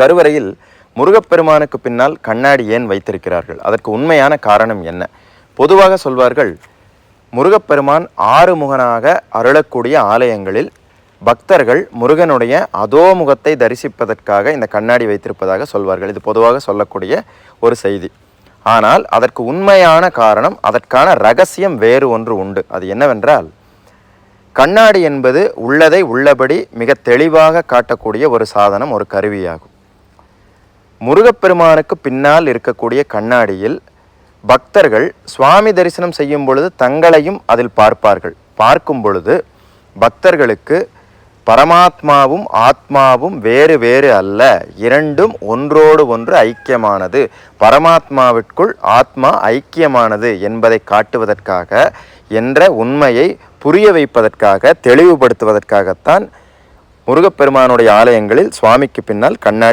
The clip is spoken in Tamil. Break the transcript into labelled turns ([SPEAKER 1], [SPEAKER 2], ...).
[SPEAKER 1] கருவறையில் முருகப்பெருமானுக்கு பின்னால் கண்ணாடி ஏன் வைத்திருக்கிறார்கள்? அதற்கு உண்மையான காரணம் என்ன? பொதுவாக சொல்வார்கள் முருகப்பெருமான் ஆறுமுகனாக அருளக்கூடிய ஆலயங்களில் பக்தர்கள் முருகனுடைய அதோமுகத்தை தரிசிப்பதற்காக இந்த கண்ணாடி வைத்திருப்பதாக சொல்வார்கள். இது பொதுவாக சொல்லக்கூடிய ஒரு செய்தி. ஆனால் அதற்கு உண்மையான காரணம் அதற்கான ரகசியம் வேறு ஒன்று உண்டு. அது என்னவென்றால் கண்ணாடி என்பது உள்ளதை உள்ளபடி மிக தெளிவாக காட்டக்கூடிய ஒரு சாதனம் ஒரு கருவியாகும். முருகப்பெருமானுக்கு பின்னால் இருக்கக்கூடிய கண்ணாடியில் பக்தர்கள் சுவாமி தரிசனம் செய்யும் பொழுது தங்களையும் அதில் பார்ப்பார்கள். பார்க்கும் பொழுது பக்தர்களுக்கு பரமாத்மாவும் ஆத்மாவும் வேறு வேறு அல்ல இரண்டும் ஒன்றோடு ஒன்று ஐக்கியமானது. பரமாத்மாவிற்குள் ஆத்மா ஐக்கியமானது என்பதை காட்டுவதற்காக என்ற உண்மையை புரிய வைப்பதற்காக தெளிவுபடுத்துவதற்காகத்தான் முருகப்பெருமானுடைய ஆலயங்களில் சுவாமிக்கு பின்னால் கண்ணாடி